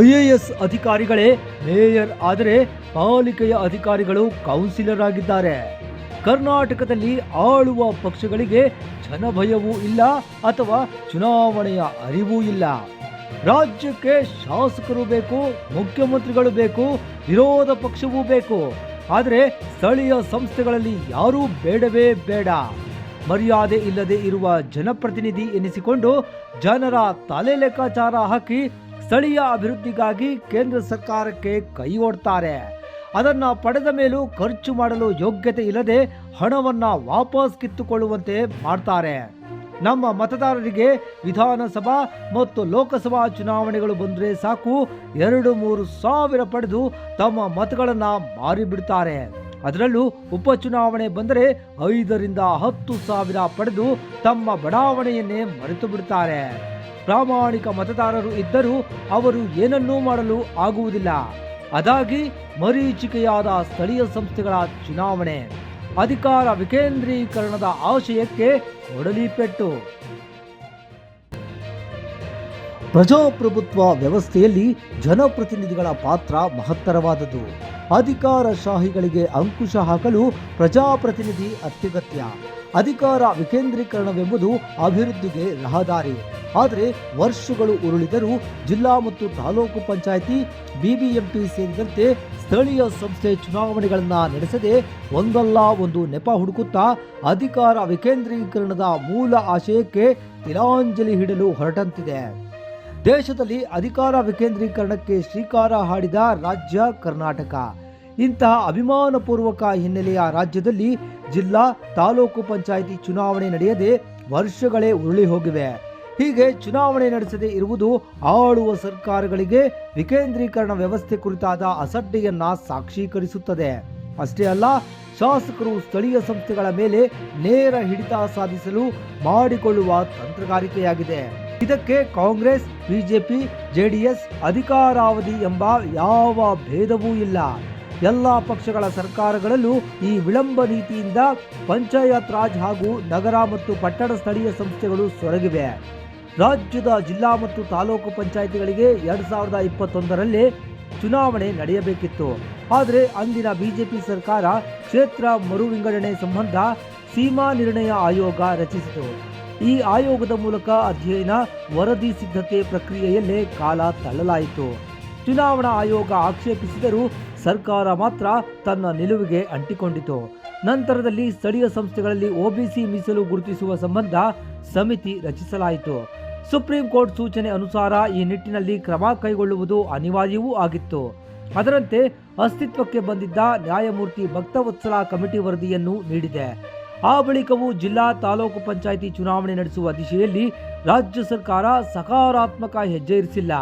IAS ಅಧಿಕಾರಿಗಳೇ mayor ಆದರೆ ಪಾಲಿಕೆಯ ಅಧಿಕಾರಿಗಳು ಕೌನ್ಸಿಲರ್ ಆಗಿದ್ದಾರೆ. ಕರ್ನಾಟಕದಲ್ಲಿ ಆಳುವ ಪಕ್ಷಗಳಿಗೆ ಜನಭಯವೂ ಇಲ್ಲ ಅಥವಾ ಚುನಾವಣೆಯ ಅರಿವೂ ಇಲ್ಲ. ರಾಜ್ಯಕ್ಕೆ ಶಾಸಕರು ಬೇಕು, ಮುಖ್ಯಮಂತ್ರಿಗಳು ಬೇಕು, ವಿರೋಧ ಪಕ್ಷವೂ ಬೇಕು. ಆದರೆ ಸ್ಥಳೀಯ ಸಂಸ್ಥೆಗಳಲ್ಲಿ ಯಾರೂ ಬೇಡವೇ ಬೇಡ. ಮರ್ಯಾದೆ ಇಲ್ಲದೆ ಇರುವ ಜನಪ್ರತಿನಿಧಿ ಎನಿಸಿಕೊಂಡು ಜನರ ತಲೆ ಲೆಕ್ಕಾಚಾರ ಹಾಕಿ ಸ್ಥಳೀಯ ಅಭಿವೃದ್ಧಿಗಾಗಿ ಕೇಂದ್ರ ಸರ್ಕಾರಕ್ಕೆ ಕೈ ಓಡ್ತಾರೆ. ಅದನ್ನ ಪಡೆದ ಮೇಲೂ ಖರ್ಚು ಮಾಡಲು ಯೋಗ್ಯತೆ ಇಲ್ಲದೆ ಹಣವನ್ನು ವಾಪಸ್ ಕಿತ್ತುಕೊಳ್ಳುವಂತೆ ಮಾಡ್ತಾರೆ. ನಮ್ಮ ಮತದಾರರಿಗೆ ವಿಧಾನಸಭಾ ಮತ್ತು ಲೋಕಸಭಾ ಚುನಾವಣೆಗಳು ಬಂದರೆ ಸಾಕು, ಎರಡು ಮೂರು ಸಾವಿರ ಪಡೆದು ತಮ್ಮ ಮತಗಳನ್ನು ಮಾರಿಬಿಡ್ತಾರೆ. ಅದರಲ್ಲೂ ಉಪಚುನಾವಣೆ ಬಂದರೆ ಐದರಿಂದ ಹತ್ತು ಸಾವಿರ ಪಡೆದು ತಮ್ಮ ಬಡಾವಣೆಯನ್ನೇ ಮರೆತು ಬಿಡ್ತಾರೆ ಪ್ರಾಮಾಣಿಕ ಮತದಾರರು ಇದ್ದರೂ ಅವರು ಏನನ್ನೂ ಮಾಡಲು ಆಗುವುದಿಲ್ಲ. ಅದಾಗಿ ಮರೀಚಿಕೆಯಾದ ಸ್ಥಳೀಯ ಸಂಸ್ಥೆಗಳ ಚುನಾವಣೆ ಅಧಿಕಾರ ವಿಕೇಂದ್ರೀಕರಣದ ಆಶಯಕ್ಕೆ ಒಡಲಿಪೆಟ್ಟು. ಪ್ರಜಾಪ್ರಭುತ್ವ ವ್ಯವಸ್ಥೆಯಲ್ಲಿ ಜನಪ್ರತಿನಿಧಿಗಳ ಪಾತ್ರ ಮಹತ್ತರವಾದದ್ದು. ಅಧಿಕಾರಶಾಹಿಗಳಿಗೆ ಅಂಕುಶ ಹಾಕಲು ಪ್ರಜಾಪ್ರತಿನಿಧಿ ಅತ್ಯಗತ್ಯ. ಅಧಿಕಾರ ವಿಕೇಂದ್ರೀಕರಣವೆಂಬುದು ಅಭಿವೃದ್ಧಿಗೆ ರಹದಾರಿ. ಆದರೆ ವರ್ಷಗಳು ಉರುಳಿದರೂ ಜಿಲ್ಲಾ ಮತ್ತು ತಾಲೂಕು ಪಂಚಾಯಿತಿ, ಬಿಬಿಎಂಪಿ ಸೇರಿದಂತೆ ಸ್ಥಳೀಯ ಸಂಸ್ಥೆ ಚುನಾವಣೆಗಳನ್ನು ನಡೆಸದೆ ಒಂದಲ್ಲ ಒಂದು ನೆಪ ಹುಡುಕುತ್ತಾ ಅಧಿಕಾರ ವಿಕೇಂದ್ರೀಕರಣದ ಮೂಲ ಆಶಯಕ್ಕೆ ತಿಲಾಂಜಲಿ ಹಿಡಲು ಹೊರಟಂತಿದೆ. ದೇಶದಲ್ಲಿ ಅಧಿಕಾರ ವಿಕೇಂದ್ರೀಕರಣಕ್ಕೆ ಶ್ರೀಕಾರ ಹಾಡಿದ ರಾಜ್ಯ ಕರ್ನಾಟಕ. ಇಂತಹ ಅಭಿಮಾನಪೂರ್ವಕ ಹಿನ್ನೆಲೆಯ ರಾಜ್ಯದಲ್ಲಿ ಜಿಲ್ಲಾ, ತಾಲೂಕು ಪಂಚಾಯಿತಿ ಚುನಾವಣೆ ನಡೆಯದೆ ವರ್ಷಗಳೇ ಉರುಳಿ ಹೋಗಿವೆ. ಹೀಗೆ ಚುನಾವಣೆ ನಡೆಸದೇ ಇರುವುದು ಆಳುವ ಸರ್ಕಾರಗಳಿಗೆ ವಿಕೇಂದ್ರೀಕರಣ ವ್ಯವಸ್ಥೆ ಕುರಿತಾದ ಅಸಡ್ಡೆಯನ್ನ ಸಾಕ್ಷೀಕರಿಸುತ್ತದೆ. ಅಷ್ಟೇ ಅಲ್ಲ, ಶಾಸಕರು ಸ್ಥಳೀಯ ಸಂಸ್ಥೆಗಳ ಮೇಲೆ ನೇರ ಹಿಡಿತ ಸಾಧಿಸಲು ಮಾಡಿಕೊಳ್ಳುವ ತಂತ್ರಗಾರಿಕೆಯಾಗಿದೆ. ಇದಕ್ಕೆ ಕಾಂಗ್ರೆಸ್, ಬಿಜೆಪಿ, ಜೆಡಿಎಸ್ ಅಧಿಕಾರಾವಧಿ ಎಂಬ ಯಾವ ಭೇದವೂ ಇಲ್ಲ. ಎಲ್ಲ ಪಕ್ಷಗಳ ಸರ್ಕಾರಗಳಲ್ಲೂ ಈ ವಿಳಂಬ ನೀತಿಯಿಂದ ಪಂಚಾಯತ್ ರಾಜ್ ಹಾಗೂ ನಗರ ಮತ್ತು ಪಟ್ಟಣ ಸ್ಥಳೀಯ ಸಂಸ್ಥೆಗಳು ಸೊರಗಿವೆ. ರಾಜ್ಯದ ಜಿಲ್ಲಾ ಮತ್ತು ತಾಲೂಕು ಪಂಚಾಯಿತಿಗಳಿಗೆ ಎರಡು ಸಾವಿರದ ಇಪ್ಪತ್ತೊಂದರಲ್ಲಿ ಚುನಾವಣೆ ನಡೆಯಬೇಕಿತ್ತು. ಆದರೆ ಅಂದಿನ ಬಿಜೆಪಿ ಸರ್ಕಾರ ಕ್ಷೇತ್ರ ಮರು ವಿಂಗಡಣೆ ಸಂಬಂಧ ಸೀಮಾ ನಿರ್ಣಯ ಆಯೋಗ ರಚಿಸಿತು. ಈ ಆಯೋಗದ ಮೂಲಕ ಅಧ್ಯಯನ ವರದಿ ಸಿದ್ಧತೆ ಪ್ರಕ್ರಿಯೆಯಲ್ಲೇ ಕಾಲ ತಳ್ಳಲಾಯಿತು. ಚುನಾವಣಾ ಆಯೋಗ ಆಕ್ಷೇಪಿಸಿದರೂ ಸರ್ಕಾರ ಮಾತ್ರ ತನ್ನ ನಿಲುವಿಗೆ ಅಂಟಿಕೊಂಡಿತು. ನಂತರದಲ್ಲಿ ಸ್ಥಳೀಯ ಸಂಸ್ಥೆಗಳಲ್ಲಿ ಒಬಿಸಿ ಮೀಸಲು ಗುರುತಿಸುವ ಸಂಬಂಧ ಸಮಿತಿ ರಚಿಸಲಾಯಿತು. ಸುಪ್ರೀಂ ಕೋರ್ಟ್ ಸೂಚನೆ ಅನುಸಾರ ಈ ನಿಟ್ಟಿನಲ್ಲಿ ಕ್ರಮ ಕೈಗೊಳ್ಳುವುದು ಅನಿವಾರ್ಯವೂ ಆಗಿತ್ತು. ಅದರಂತೆ ಅಸ್ತಿತ್ವಕ್ಕೆ ಬಂದಿದ್ದ ನ್ಯಾಯಮೂರ್ತಿ ಭಕ್ತವತ್ಸಲ ಕಮಿಟಿ ವರದಿಯನ್ನು ನೀಡಿದೆ. ಆ ಬಳಿಕವೂ ಜಿಲ್ಲಾ ತಾಲೂಕು ಪಂಚಾಯಿತಿ ಚುನಾವಣೆ ನಡೆಸುವ ದಿಶೆಯಲ್ಲಿ ರಾಜ್ಯ ಸರ್ಕಾರ ಸಕಾರಾತ್ಮಕ ಹೆಜ್ಜೆ ಇರಿಸಿಲ್ಲ.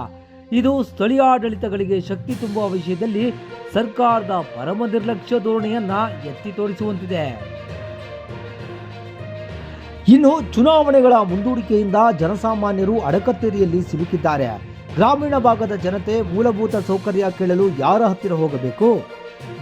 ಇದು ಸ್ಥಳೀಯಾಡಳಿತಗಳಿಗೆ ಶಕ್ತಿ ತುಂಬುವ ವಿಷಯದಲ್ಲಿ ಸರ್ಕಾರದ ಪರಮ ನಿರ್ಲಕ್ಷ್ಯ ಧೋರಣೆಯನ್ನ ಎತ್ತಿ ತೋರಿಸುವಂತಿದೆ. ಇನ್ನು ಚುನಾವಣೆಗಳ ಮುಂದೂಡಿಕೆಯಿಂದ ಜನಸಾಮಾನ್ಯರು ಅಡಕತ್ತೇರಿಯಲ್ಲಿ ಸಿಲುಕಿದ್ದಾರೆ. ಗ್ರಾಮೀಣ ಭಾಗದ ಜನತೆ ಮೂಲಭೂತ ಸೌಕರ್ಯ ಕೇಳಲು ಯಾರ ಹತ್ತಿರ ಹೋಗಬೇಕು?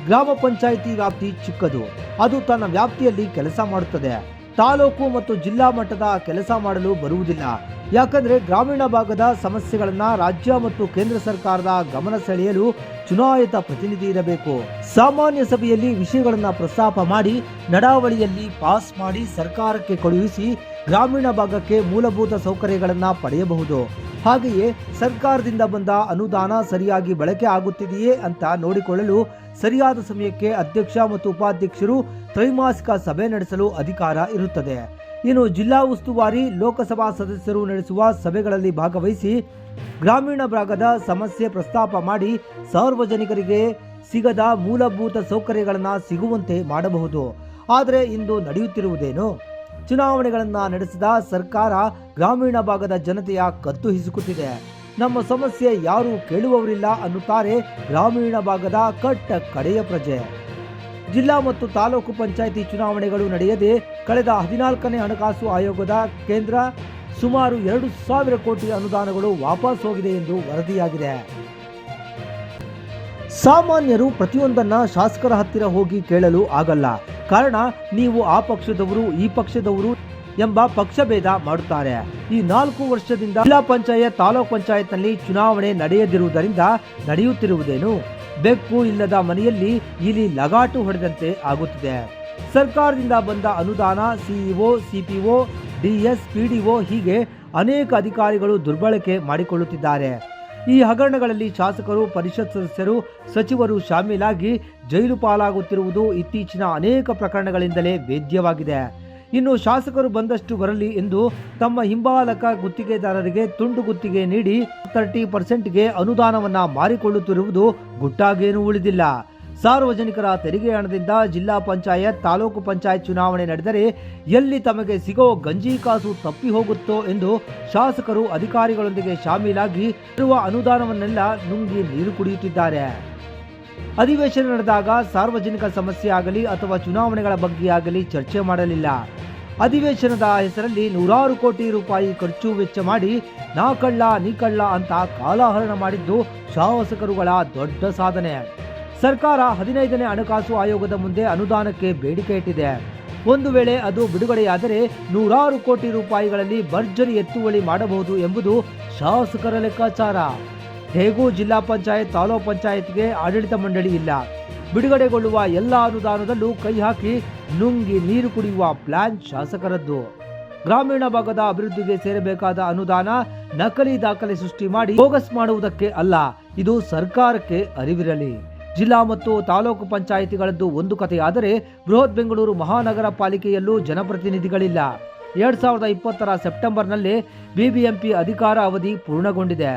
ಗ್ರಾಮ ಪಂಚಾಯಿತಿ ವ್ಯಾಪ್ತಿ ಚಿಕ್ಕದು. ಅದು ತನ್ನ ವ್ಯಾಪ್ತಿಯಲ್ಲಿ ಕೆಲಸ ಮಾಡುತ್ತದೆ. ತಾಲೂಕು ಮತ್ತು ಜಿಲ್ಲಾ ಮಟ್ಟದ ಕೆಲಸ ಮಾಡಲು ಬರುವುದಿಲ್ಲ. ಯಾಕಂದ್ರೆ ಗ್ರಾಮೀಣ ಭಾಗದ ಸಮಸ್ಯೆಗಳನ್ನು ರಾಜ್ಯ ಮತ್ತು ಕೇಂದ್ರ ಸರ್ಕಾರದ ಗಮನ ಸೆಳೆಯಲು ಚುನಾಯಿತ ಪ್ರತಿನಿಧಿ ಇರಬೇಕು. ಸಾಮಾನ್ಯ ಸಭೆಯಲ್ಲಿ ವಿಷಯಗಳನ್ನು ಪ್ರಸ್ತಾಪ ಮಾಡಿ, ನಡಾವಳಿಯಲ್ಲಿ ಪಾಸ್ ಮಾಡಿ ಸರ್ಕಾರಕ್ಕೆ ಕಳುಹಿಸಿ ಗ್ರಾಮೀಣ ಭಾಗಕ್ಕೆ ಮೂಲಭೂತ ಸೌಕರ್ಯಗಳನ್ನು ಪಡೆಯಬಹುದು. ಹಾಗೆಯೇ ಸರ್ಕಾರದಿಂದ ಬಂದ ಅನುದಾನ ಸರಿಯಾಗಿ ಬಳಕೆ ಆಗುತ್ತಿದೆಯೇ ಅಂತ ನೋಡಿಕೊಳ್ಳಲು ಸರಿಯಾದ ಸಮಯಕ್ಕೆ ಅಧ್ಯಕ್ಷ ಮತ್ತು ಉಪಾಧ್ಯಕ್ಷರು ತ್ರೈಮಾಸಿಕ ಸಭೆ ನಡೆಸಲು ಅಧಿಕಾರ ಇರುತ್ತದೆ. ಇನ್ನು ಜಿಲ್ಲಾ ಉಸ್ತುವಾರಿ ಲೋಕಸಭಾ ಸದಸ್ಯರು ನಡೆಸುವ ಸಭೆಗಳಲ್ಲಿ ಭಾಗವಹಿಸಿ ಗ್ರಾಮೀಣ ಭಾಗದ ಸಮಸ್ಯೆ ಪ್ರಸ್ತಾಪ ಮಾಡಿ ಸಾರ್ವಜನಿಕರಿಗೆ ಸಿಗದ ಮೂಲಭೂತ ಸೌಕರ್ಯಗಳನ್ನು ಸಿಗುವಂತೆ ಮಾಡಬಹುದು. ಆದರೆ ಇಂದು ನಡೆಯುತ್ತಿರುವುದೇನು? ಚುನಾವಣೆಗಳನ್ನು ನಡೆಸಿದ ಸರ್ಕಾರ ಗ್ರಾಮೀಣ ಭಾಗದ ಜನತೆಯ ಕತ್ತು ಹಿಸುಕುತ್ತಿದೆ. ನಮ್ಮ ಸಮಸ್ಯೆ ಯಾರು ಕೇಳುವವರಿಲ್ಲ ಅನ್ನುತ್ತಾರೆ ಗ್ರಾಮೀಣ ಭಾಗದ ಕಟ್ಟ ಕಡೆಯ ಪ್ರಜೆ. ಜಿಲ್ಲಾ ಮತ್ತು ತಾಲೂಕು ಪಂಚಾಯಿತಿ ಚುನಾವಣೆಗಳು ನಡೆಯದೆ ಕಳೆದ ಹದಿನಾಲ್ಕನೇ ಹಣಕಾಸು ಆಯೋಗದ ಕೇಂದ್ರ ಸುಮಾರು ಎರಡು ಸಾವಿರ ಕೋಟಿ ಅನುದಾನಗಳು ವಾಪಸ್ ಹೋಗಿದೆ ಎಂದು ವರದಿಯಾಗಿದೆ. ಸಾಮಾನ್ಯರು ಪ್ರತಿಯೊಂದನ್ನ ಶಾಸಕರ ಹತ್ತಿರ ಹೋಗಿ ಕೇಳಲು ಆಗಲ್ಲ. ಕಾರಣ ನೀವು ಆ ಪಕ್ಷದವರು, ಈ ಪಕ್ಷದವರು ಎಂಬ ಪಕ್ಷಭೇದ ಮಾಡುತ್ತಾರೆ. ಈ ನಾಲ್ಕು ವರ್ಷದಿಂದ ಜಿಲ್ಲಾ ಪಂಚಾಯತ್, ತಾಲೂಕ್ ಪಂಚಾಯತ್ನಲ್ಲಿ ಚುನಾವಣೆ ನಡೆಯದಿರುವುದರಿಂದ ನಡೆಯುತ್ತಿರುವುದೇನು? ಬೆಕ್ಕು ಇಲ್ಲದ ಮನೆಯಲ್ಲಿ ಇಲ್ಲಿ ಲಗಾಟು ಹೊಡೆದಂತೆ ಆಗುತ್ತಿದೆ. ಸರ್ಕಾರದಿಂದ ಬಂದ ಅನುದಾನ ಸಿಇಒ ಸಿಪಿಒ ಡಿಎಸ್ ಪಿಡಿಒ ಹೀಗೆ ಅನೇಕ ಅಧಿಕಾರಿಗಳು ದುರ್ಬಳಕೆ ಮಾಡಿಕೊಳ್ಳುತ್ತಿದ್ದಾರೆ. ಈ ಹಗರಣಗಳಲ್ಲಿ ಶಾಸಕರು, ಪರಿಷತ್ ಸದಸ್ಯರು, ಸಚಿವರು ಶಾಮೀಲಾಗಿ ಜೈಲು ಪಾಲಾಗುತ್ತಿರುವುದು ಇತ್ತೀಚಿನ ಅನೇಕ ಪ್ರಕರಣಗಳಿಂದಲೇ ವೇದ್ಯವಾಗಿದೆ. ಇನ್ನು ಶಾಸಕರು ಬಂದಷ್ಟು ಬರಲಿ ಎಂದು ತಮ್ಮ ಹಿಂಬಾಲಕ ಗುತ್ತಿಗೆದಾರರಿಗೆ ತುಂಡು ಗುತ್ತಿಗೆ ನೀಡಿ, ತರ್ಟಿ ಪರ್ಸೆಂಟ್ಗೆ ಅನುದಾನವನ್ನ ಮಾರಿಕೊಳ್ಳುತ್ತಿರುವುದು ಗುಟ್ಟಾಗೇನೂ ಉಳಿದಿಲ್ಲ. ಸಾರ್ವಜನಿಕರ ತೆರಿಗೆ ಹಣದಿಂದ ಜಿಲ್ಲಾ ಪಂಚಾಯತ್, ತಾಲೂಕು ಪಂಚಾಯತ್ ಚುನಾವಣೆ ನಡೆದರೆ ಎಲ್ಲಿ ತಮಗೆ ಸಿಗೋ ಗಂಜಿ ಕಾಸು ತಪ್ಪಿ ಹೋಗುತ್ತೋ ಎಂದು ಶಾಸಕರು ಅಧಿಕಾರಿಗಳೊಂದಿಗೆ ಶಾಮೀಲಾಗಿ ಇರುವ ಅನುದಾನವನ್ನೆಲ್ಲ ನುಂಗಿ ನೀರು ಕುಡಿಯುತ್ತಿದ್ದಾರೆ. ಅಧಿವೇಶನ ನಡೆದಾಗ ಸಾರ್ವಜನಿಕ ಸಮಸ್ಯೆ ಆಗಲಿ ಅಥವಾ ಚುನಾವಣೆಗಳ ಬಗ್ಗೆ ಆಗಲಿ ಚರ್ಚೆ ಮಾಡಲಿಲ್ಲ. ಅಧಿವೇಶನದ ಹೆಸರಲ್ಲಿ ನೂರಾರು ಕೋಟಿ ರೂಪಾಯಿ ಖರ್ಚು ವೆಚ್ಚ ಮಾಡಿ ನಾ ಕಳ್ಳ ನೀ ಕಳ್ಳ ಅಂತ ಕಾಲಹರಣ ಮಾಡಿದ್ದು ಶಾಸಕರುಗಳ ದೊಡ್ಡ ಸಾಧನೆ. ಸರ್ಕಾರ ಹದಿನೈದನೇ ಹಣಕಾಸು ಆಯೋಗದ ಮುಂದೆ ಅನುದಾನಕ್ಕೆ ಬೇಡಿಕೆ ಇಟ್ಟಿದೆ. ಒಂದು ವೇಳೆ ಅದು ಬಿಡುಗಡೆಯಾದರೆ ನೂರಾರು ಕೋಟಿ ರೂಪಾಯಿಗಳಲ್ಲಿ ಭರ್ಜರಿ ಎತ್ತುವಳಿ ಮಾಡಬಹುದು ಎಂಬುದು ಶಾಸಕರ ಲೆಕ್ಕಾಚಾರ. ಹೇಗೂ ಜಿಲ್ಲಾ ಪಂಚಾಯತ್, ತಾಲೂಕ್ ಪಂಚಾಯತ್ಗೆ ಆಡಳಿತ ಮಂಡಳಿ ಇಲ್ಲ. ಬಿಡುಗಡೆಗೊಳ್ಳುವ ಎಲ್ಲ ಅನುದಾನದಲ್ಲೂ ಕೈ ಹಾಕಿ ನುಂಗಿ ನೀರು ಕುಡಿಯುವ ಪ್ಲಾನ್ ಶಾಸಕರದ್ದು. ಗ್ರಾಮೀಣ ಭಾಗದ ಅಭಿವೃದ್ಧಿಗೆ ಸೇರಬೇಕಾದ ಅನುದಾನ ನಕಲಿ ದಾಖಲೆ ಸೃಷ್ಟಿ ಮಾಡಿ ಬೋಗಸ್ ಮಾಡುವುದಕ್ಕೆ ಅಲ್ಲ, ಇದು ಸರ್ಕಾರಕ್ಕೆ ಅರಿವಿರಲಿ. ಜಿಲ್ಲಾ ಮತ್ತು ತಾಲೂಕು ಪಂಚಾಯಿತಿಗಳದ್ದು ಒಂದು ಕಥೆಯಾದರೆ ಬೃಹತ್ ಬೆಂಗಳೂರು ಮಹಾನಗರ ಪಾಲಿಕೆಯಲ್ಲೂ ಜನಪ್ರತಿನಿಧಿಗಳಿಲ್ಲ. ಎರಡ್ ಸಾವಿರದ ಇಪ್ಪತ್ತರ ಸೆಪ್ಟೆಂಬರ್ನಲ್ಲಿ ಬಿಬಿಎಂಪಿ ಅಧಿಕಾರ ಅವಧಿ ಪೂರ್ಣಗೊಂಡಿದೆ.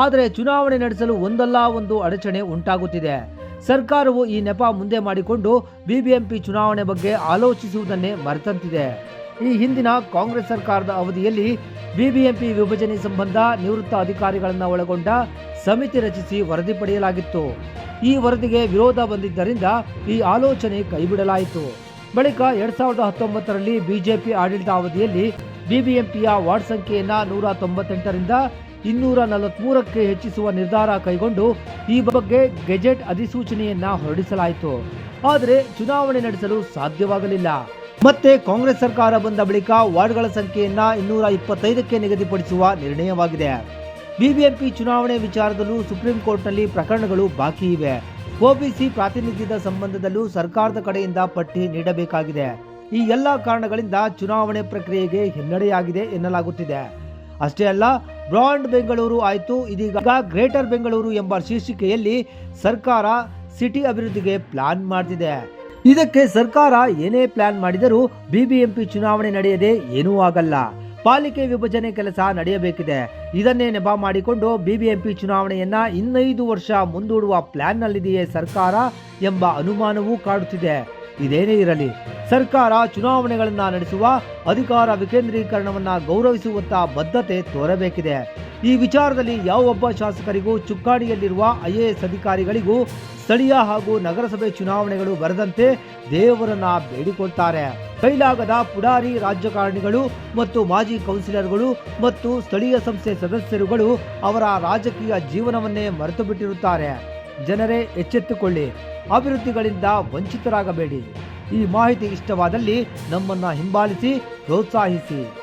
ಆದರೆ ಚುನಾವಣೆ ನಡೆಸಲು ಒಂದಲ್ಲ ಒಂದು ಅಡಚಣೆ ಉಂಟಾಗುತ್ತಿದೆ. ಸರ್ಕಾರವು ಈ ನೆಪ ಮುಂದೆ ಮಾಡಿಕೊಂಡು ಬಿಬಿಎಂಪಿ ಚುನಾವಣೆ ಬಗ್ಗೆ ಆಲೋಚಿಸುವುದನ್ನೇ ಮರೆತಂತಿದೆ. ಈ ಹಿಂದಿನ ಕಾಂಗ್ರೆಸ್ ಸರ್ಕಾರದ ಅವಧಿಯಲ್ಲಿ ಬಿಬಿಎಂಪಿ ವಿಭಜನೆ ಸಂಬಂಧ ನಿವೃತ್ತ ಅಧಿಕಾರಿಗಳನ್ನು ಒಳಗೊಂಡ ಸಮಿತಿ ರಚಿಸಿ ವರದಿ ಪಡೆಯಲಾಗಿತ್ತು. ಈ ವರದಿಗೆ ವಿರೋಧ ಬಂದಿದ್ದರಿಂದ ಈ ಆಲೋಚನೆ ಕೈಬಿಡಲಾಯಿತು. ಬಳಿಕ ಎರಡ್ ಸಾವಿರದ ಹತ್ತೊಂಬತ್ತರಲ್ಲಿ ಬಿಜೆಪಿ ಆಡಳಿತಾವಧಿಯಲ್ಲಿ ಬಿಬಿಎಂಪಿಯ ವಾರ್ಡ್ ಸಂಖ್ಯೆಯನ್ನು ನೂರ ತೊಂಬತ್ತೆಂಟರಿಂದ ಇನ್ನೂರ ನಲವತ್ಮೂರಕ್ಕೆ ಹೆಚ್ಚಿಸುವ ನಿರ್ಧಾರ ಕೈಗೊಂಡು ಈ ಬಗ್ಗೆ ಗೆಜೆಟ್ ಅಧಿಸೂಚನೆಯನ್ನ ಹೊರಡಿಸಲಾಯಿತು. ಆದರೆ ಚುನಾವಣೆ ನಡೆಸಲು ಸಾಧ್ಯವಾಗಲಿಲ್ಲ. ಮತ್ತೆ ಕಾಂಗ್ರೆಸ್ ಸರ್ಕಾರ ಬಂದ ಬಳಿಕ ವಾರ್ಡ್ಗಳ ಸಂಖ್ಯೆಯನ್ನ ಇನ್ನೂರ ಇಪ್ಪತ್ತೈದಕ್ಕೆ ನಿಗದಿಪಡಿಸುವ ನಿರ್ಣಯವಾಗಿದೆ. ಬಿಬಿಎಂಪಿ ಚುನಾವಣೆ ವಿಚಾರದಲ್ಲೂ ಸುಪ್ರೀಂ ಕೋರ್ಟ್ನಲ್ಲಿ ಪ್ರಕರಣಗಳು ಬಾಕಿ ಇವೆ. ಒಬಿಸಿ ಪ್ರಾತಿನಿಧ್ಯದ ಸಂಬಂಧದಲ್ಲೂ ಸರ್ಕಾರದ ಕಡೆಯಿಂದ ಪಟ್ಟಿ ನೀಡಬೇಕಾಗಿದೆ. ಈ ಎಲ್ಲ ಕಾರಣಗಳಿಂದ ಚುನಾವಣೆ ಪ್ರಕ್ರಿಯೆಗೆ ಹಿನ್ನಡೆಯಾಗಿದೆ ಎನ್ನಲಾಗುತ್ತಿದೆ. ಅಷ್ಟೇ ಅಲ್ಲ, ಬ್ರಾಂಡ್ ಬೆಂಗಳೂರು ಆಯಿತು, ಇದೀಗ ಗ್ರೇಟರ್ ಬೆಂಗಳೂರು ಎಂಬ ಶೀರ್ಷಿಕೆಯಲ್ಲಿ ಸರ್ಕಾರ ಸಿಟಿ ಅಭಿವೃದ್ಧಿಗೆ ಪ್ಲಾನ್ ಮಾಡ್ತಿದೆ. ಇದಕ್ಕೆ ಸರ್ಕಾರ ಏನೇ ಪ್ಲಾನ್ ಮಾಡಿದರೂ ಬಿಬಿಎಂಪಿ ಚುನಾವಣೆ ನಡೆಯದೆ ಏನೂ ಆಗಲ್ಲ. ಪಾಲಿಕೆ ವಿಭಜನೆ ಕೆಲಸ ನಡೆಯಬೇಕಿದೆ. ಇದನ್ನೇ ನೆಪ ಮಾಡಿಕೊಂಡು ಬಿಬಿಎಂಪಿ ಚುನಾವಣೆಯನ್ನ ಇನ್ನೈದು ವರ್ಷ ಮುಂದೂಡುವ ಪ್ಲಾನ್ನಲ್ಲಿದೆಯೇ ಸರ್ಕಾರ ಎಂಬ ಅನುಮಾನವೂ ಕಾಡುತ್ತಿದೆ. ಇದೇನೇ ಇರಲಿ, ಸರ್ಕಾರ ಚುನಾವಣೆಗಳನ್ನ ನಡೆಸುವ ಅಧಿಕಾರ ವಿಕೇಂದ್ರೀಕರಣವನ್ನ ಗೌರವಿಸುವಂತ ಬದ್ಧತೆ ತೋರಬೇಕಿದೆ. ಈ ವಿಚಾರದಲ್ಲಿ ಯಾವೊಬ್ಬ ಶಾಸಕರಿಗೂ ಚುಕ್ಕಾಣಿಯಲ್ಲಿರುವ ಐಎಎಸ್ ಅಧಿಕಾರಿಗಳಿಗೂ ಸ್ಥಳೀಯ ಹಾಗೂ ನಗರಸಭೆ ಚುನಾವಣೆಗಳು ಬರದಂತೆ ದೇವರನ್ನ ಬೇಡಿಕೊಳ್ತಾರೆ. ಕೈಲಾಗದ ಪುಡಾರಿ ರಾಜಕಾರಣಿಗಳು ಮತ್ತು ಮಾಜಿ ಕೌನ್ಸಿಲರ್ಗಳು ಮತ್ತು ಸ್ಥಳೀಯ ಸಂಸ್ಥೆ ಸದಸ್ಯರುಗಳು ಅವರ ರಾಜಕೀಯ ಜೀವನವನ್ನೇ ಮರೆತು ಬಿಟ್ಟಿರುತ್ತಾರೆ ಜನರೇ ಎಚ್ಚೆತ್ತುಕೊಳ್ಳಿ. ಅಭಿವೃದ್ಧಿಗಳಿಂದ ವಂಚಿತರಾಗಬೇಡಿ. ಈ ಮಾಹಿತಿ ಇಷ್ಟವಾದಲ್ಲಿ ನಮ್ಮನ್ನು ಹಿಂಬಾಲಿಸಿ ಪ್ರೋತ್ಸಾಹಿಸಿ.